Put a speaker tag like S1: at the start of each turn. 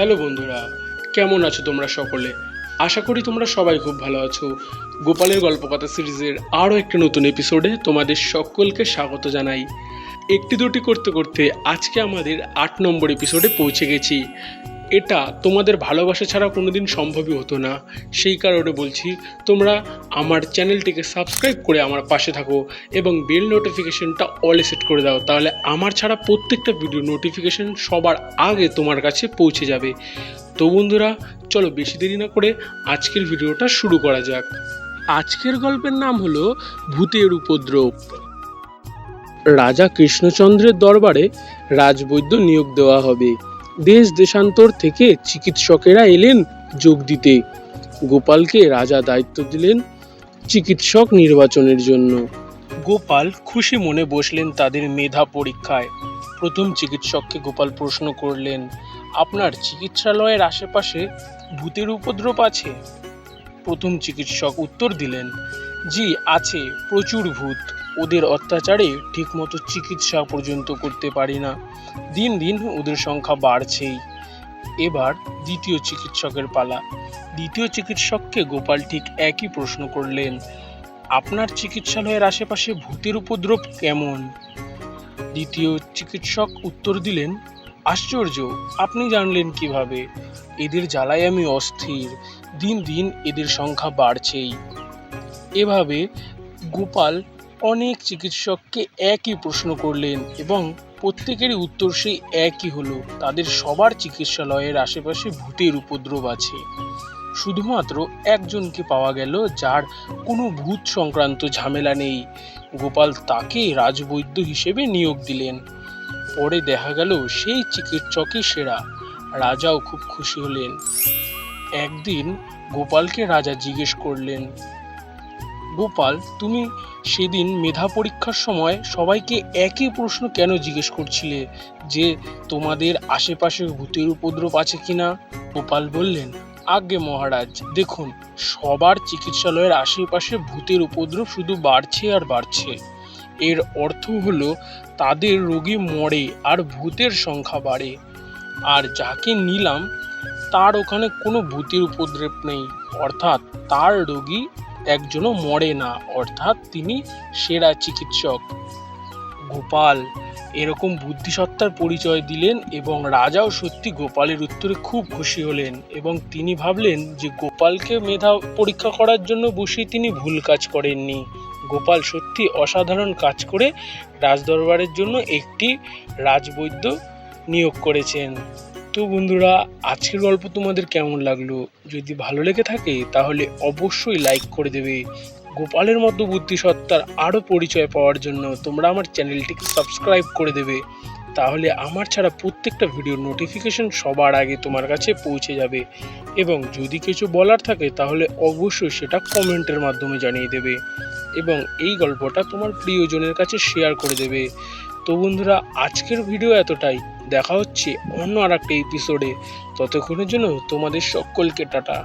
S1: Hello বন্ধুরা, কেমন আছো তোমরা সকলে? আশা করি তোমরা সবাই খুব ভালো আছো। গোপালের গল্প কথা সিরিজের আরও একটি নতুন এপিসোডে তোমাদের সকলকে স্বাগত জানাই। একটি দুটি করতে করতে আজকে আমাদের আট নম্বর এপিসোডে পৌঁছে গেছি। এটা তোমাদের ভালোবাসা ছাড়া কোনোদিন সম্ভবই হতো না। সেই কারণে বলছি, তোমরা আমার চ্যানেলটিকে সাবস্ক্রাইব করে আমার পাশে থাকো এবং বেল নোটিফিকেশনটা অলে সেট করে দাও, তাহলে আমার ছাড়া প্রত্যেকটা ভিডিও নোটিফিকেশন সবার আগে তোমার কাছে পৌঁছে যাবে। তো বন্ধুরা, চলো বেশি দেরি না করে আজকের ভিডিওটা শুরু করা যাক। আজকের গল্পের নাম হলো ভূতের উপদ্রব। রাজা কৃষ্ণচন্দ্রের দরবারে রাজবৈদ্য নিয়োগ দেওয়া হবে। দেশ দেশান্তর থেকে চিকিৎসকেরা এলেন যোগ দিতে। গোপালকে রাজা দায়িত্ব দিলেন চিকিৎসক নির্বাচনের জন্য। গোপাল খুশি মনে বসলেন তাদের মেধা পরীক্ষায়। প্রথম চিকিৎসককে গোপাল প্রশ্ন করলেন, আপনার চিকিৎসালয়ের আশেপাশে ভূতের উপদ্রব আছে? প্রথম চিকিৎসক উত্তর দিলেন, জি, আছে, প্রচুর ভূত। ওদের অত্যাচারে ঠিকমতো চিকিৎসা পর্যন্ত করতে পারি না। দিন দিন ওদের সংখ্যা বাড়ছেই। এবার দ্বিতীয় চিকিৎসকের পালা। দ্বিতীয় চিকিৎসককে গোপাল ঠিক একই প্রশ্ন করলেন, আপনার চিকিৎসালয়ের আশেপাশে ভূতের উপদ্রব কেমন? দ্বিতীয় চিকিৎসক উত্তর দিলেন, আশ্চর্য, আপনি জানলেন কীভাবে? এদের জ্বালায় আমি অস্থির। দিন দিন এদের সংখ্যা বাড়ছেই। এভাবে গোপাল অনেক চিকিৎসককে একই প্রশ্ন করলেন এবং প্রত্যেকেরই উত্তর সেই একই হলো। তাদের সবার চিকিৎসালয়ের আশেপাশে ভূতের উপদ্রব আছে। শুধুমাত্র একজনকে পাওয়া গেল যার কোনো ভূত সংক্রান্ত ঝামেলা নেই। গোপাল তাকে রাজবৈদ্য হিসেবে নিয়োগ দিলেন। পরে দেখা গেল সেই চিকিৎসকই সেরা। রাজাও খুব খুশি হলেন। একদিন গোপালকে রাজা জিজ্ঞেস করলেন গোপাল, তুমি সেদিন মেধা পরীক্ষার সময় সবাইকে একই প্রশ্ন কেন জিজ্ঞেস করছিলে? যে তোমাদের আশেপাশে ভূতের উপদ্রব আছে কিনা? গোপাল বললেন, আজ্ঞে মহারাজ, দেখুন, সবার চিকিৎসালয়ের আশেপাশে ভূতের উপদ্রব শুধু বাড়ছে আর বাড়ছে। এর অর্থ হলো, তাদের রোগী মরে আর ভূতের সংখ্যা বাড়ে। আর যাকে নিলাম, তার ওখানে কোনো ভূতের উপদ্রব নেই। অর্থাৎ তার রোগী একজনও মরে না, অর্থাৎ তিনি সেরা চিকিৎসক। গোপাল এরকম বুদ্ধিসত্তার পরিচয় দিলেন এবং রাজাও সত্যি গোপালের উত্তরে খুব খুশি হলেন এবং তিনি ভাবলেন যে গোপালকে মেধা পরীক্ষা করার জন্য বসে তিনি ভুল কাজ করেননি। গোপাল সত্যি অসাধারণ কাজ করে রাজদরবারের জন্য একটি রাজবৈদ্য নিয়োগ করেছেন। তো বন্ধুরা, আজকের গল্প তোমাদের কেমন লাগল? যদি ভালো লেগে থাকে, তাহলে অবশ্যই লাইক করে দেবে। গোপালের মতো বুদ্ধিসত্তার আরও পরিচয় পাওয়ার জন্য তোমরা আমার চ্যানেলটিকে সাবস্ক্রাইব করে দেবে। তাহলে আমার ছাড়া প্রত্যেকটা ভিডিওর নোটিফিকেশন সবার আগে তোমার কাছে পৌঁছে যাবে। এবং যদি কিছু বলার থাকে, তাহলে অবশ্যই সেটা কমেন্টের মাধ্যমে জানিয়ে দেবে। এবং এই গল্পটা তোমার প্রিয়জনের কাছে শেয়ার করে দেবে। তো বন্ধুরা, আজকের ভিডিও এতটাই। দেখা হচ্ছে অন্য আর একটা এপিসোডে ততক্ষণের জন্য তোমাদের সকলকে টাটা।